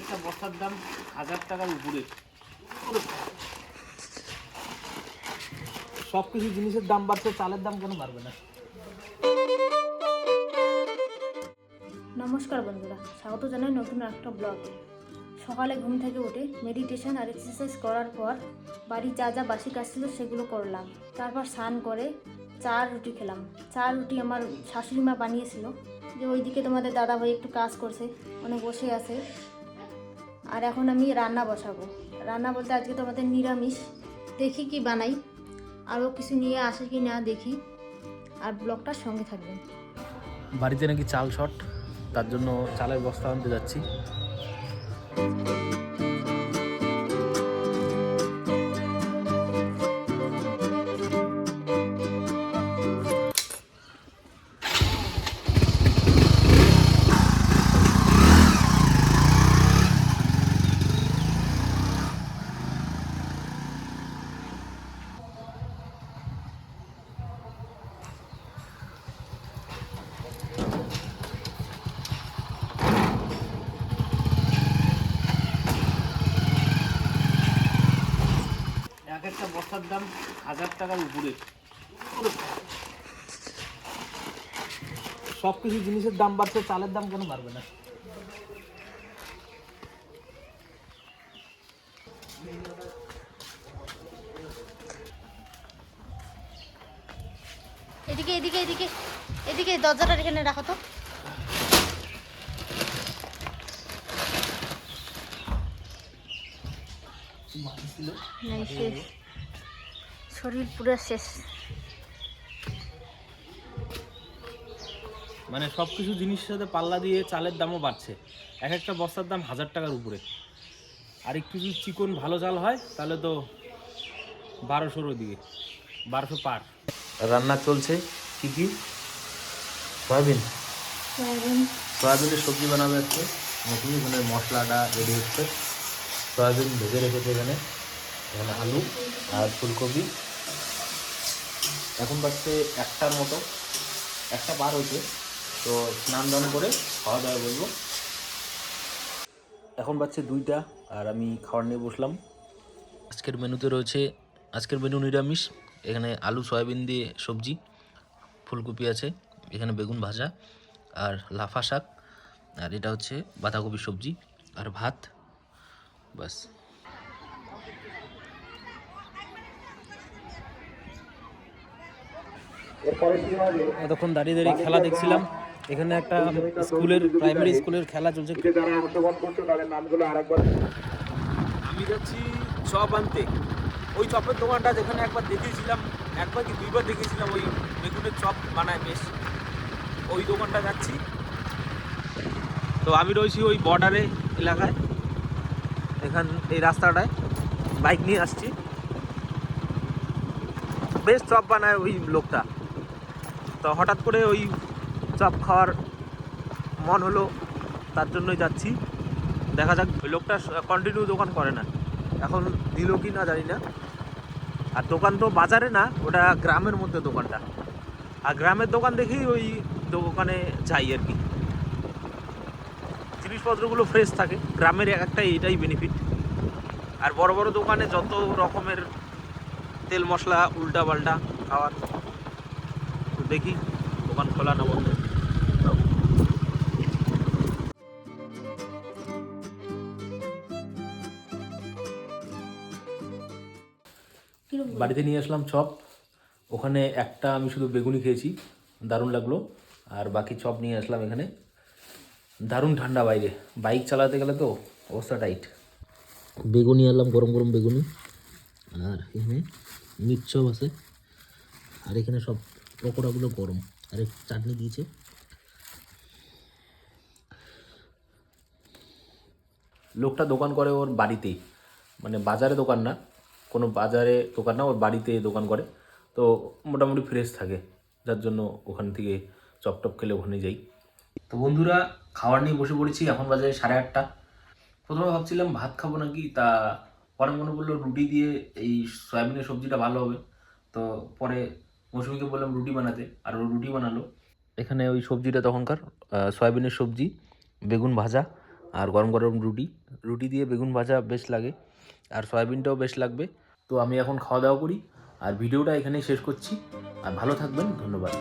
একটা বস্তার দাম হাজার টাকার উপরে। সব কিছু জিনিসের দাম বাড়ছে, চালের দাম কেন বাড়বে না। নমস্কার বন্ধুরা, স্বাগত জানাই নতুন একটা ব্লগে সকালে ঘুম থেকে উঠে মেডিটেশন আর এক্সারসাইজ করার পর বাড়ি যা যা বাসি কাজ ছিল সেগুলো করলাম। তারপর স্নান করে চা রুটি খেলাম। চা রুটি আমার শাশুড়ি মা বানিয়েছিল। যে ওইদিকে তোমাদের দাদা ভাই একটু কাজ করছে মানে বসে আছে। আর এখন আমি রান্না বসাবো। রান্না বলতে আজকে তো আমাদের নিরামিষ। দেখি কি বানাই। আরও কিছু নিয়ে আসে কি না দেখি। আর ব্লগটার সঙ্গে থাকবেন। বাড়িতে নাকি চাল শট তার জন্য চালের বস্তা আনতে যাচ্ছি। একটা বস্তার দাম হাজার টাকার উপরে। সব কিছু জিনিসের দাম বাড়ছে চালের দাম কেন বাড়বে না। এদিকে এদিকে এদিকে এদিকে দরজাটা এখানে রাখো তো। শেষ। শরীর পুরো শেষ। মানে সব কিছু জিনিসের সাথে পাল্লা দিয়ে চালের দামও বাড়ছে। এক একটা বস্তার দাম হাজার টাকার উপরে। আর একটু যদি চিকন ভালো চাল হয় তাহলে তো বারোশোর দিকে বারোশো পার। রান্না চলছে কি কি? সয়াবিন। সয়াবিন। সয়াবিনের সবজি বানাবে আজকে। নতুন এখানে মশলাটা রেডি হচ্ছে। সয়াবিন ভেজে রেখেছে এখানে। এখানে আলু আর ফুলকপি। এখন বাজছে একটার মতো। একটা বার হয়েছে। তো স্নান দান করে খাওয়া দাওয়া বলব। এখন বাজছে দুইটা আর আমি খাওয়ার নিয়ে বসলাম। আজকের মেনুতে রয়েছে, আজকের মেনু নিরামিষ। এখানে আলু, সয়াবিন দিয়ে সবজি, ফুলকপি আছে। এখানে বেগুন ভাজা আর লাফা শাক। আর এটা হচ্ছে বাঁধাকপি সবজি আর ভাত। বাস। এতক্ষণ দাঁড়িয়ে দাঁড়িয়ে খেলা দেখছিলাম। এখানে একটা স্কুলের প্রাইমারি স্কুলের খেলা চলছে। আমি যাচ্ছি চপ আনতে। ওই চপের দোকানটা যেখানে একবার দেখিয়েছিলাম একবার কি দুইবার দেখেছিলাম ওই বেগুনের চপ বানায় বেশ। ওই দোকানটা যাচ্ছি। তো আমি রয়েছি ওই বর্ডারে এলাকায়। এখান এই রাস্তাটায় বাইক নিয়ে আসছি। বেশ চপ বানায় ওই লোকটা। তো হঠাৎ করে ওই চাপ খাওয়ার মন হলো, তার জন্যই যাচ্ছি। দেখা যাক লোকটা কন্টিনিউ দোকান করে না। এখন দিল কি না জানি না। আর দোকান তো বাজারে না, ওটা গ্রামের মধ্যে দোকানটা। আর গ্রামের দোকান দেখেই ওই দোকানে যাই আর কি। জিনিসপত্রগুলো ফ্রেশ থাকে, গ্রামের একটা এটাই বেনিফিট আর বড় বড় দোকানে যত রকমের তেল মশলা উল্টা পাল্টা খাওয়ার দেখি দোকান খোলা না বন্ধ। বাড়িতে নিয়ে আসলাম চপ। ওখানে একটা আমি শুধু বেগুনি খেয়েছি, দারুণ লাগল। আর বাকি চপ নিয়ে আসলাম এখানে। দারুণ ঠান্ডা বাইরে। বাইক চালাতে গেলে তো অবস্থা টাইট। বেগুনি আনলাম, গরম গরম বেগুনি। আর এখানে মিট চপ আছে। আর এখানে সব পকোড়াগুলো গরম। আর, চাটনি দিয়েছে। লোকটা দোকান করে ওর বাড়িতেই মানে বাজারে দোকান না, কোনো বাজারে দোকান না, ওর বাড়িতে দোকান করে। তো মোটামুটি ফ্রেশ থাকে, যার জন্য ওখান থেকে চপ টপ খেলে ওখানে যাই। তো বন্ধুরা খাবার নিয়ে বসে পড়েছি, এখন বাজে সাড়ে আটটা। প্রথমে ভাবছিলাম ভাত খাব নাকি, তা পরে মনে পড়ল রুটি দিয়ে এই সয়াবিনের সবজিটা ভালো হবে। তো পরে মৌসুমিকে বললাম রুটি বানাতে, আর ও রুটি বানালো। এখানে ওই সবজিটা তখনকার সয়াবিনের সবজি, বেগুন ভাজা আর গরম গরম রুটি। রুটি দিয়ে বেগুন ভাজা বেশ লাগে, আর সয়াবিনটাও বেশ লাগবে। তো আমি এখন খাওয়া দাওয়া করি, আর ভিডিওটা এখানেই শেষ করছি। আর ভালো থাকবেন, ধন্যবাদ।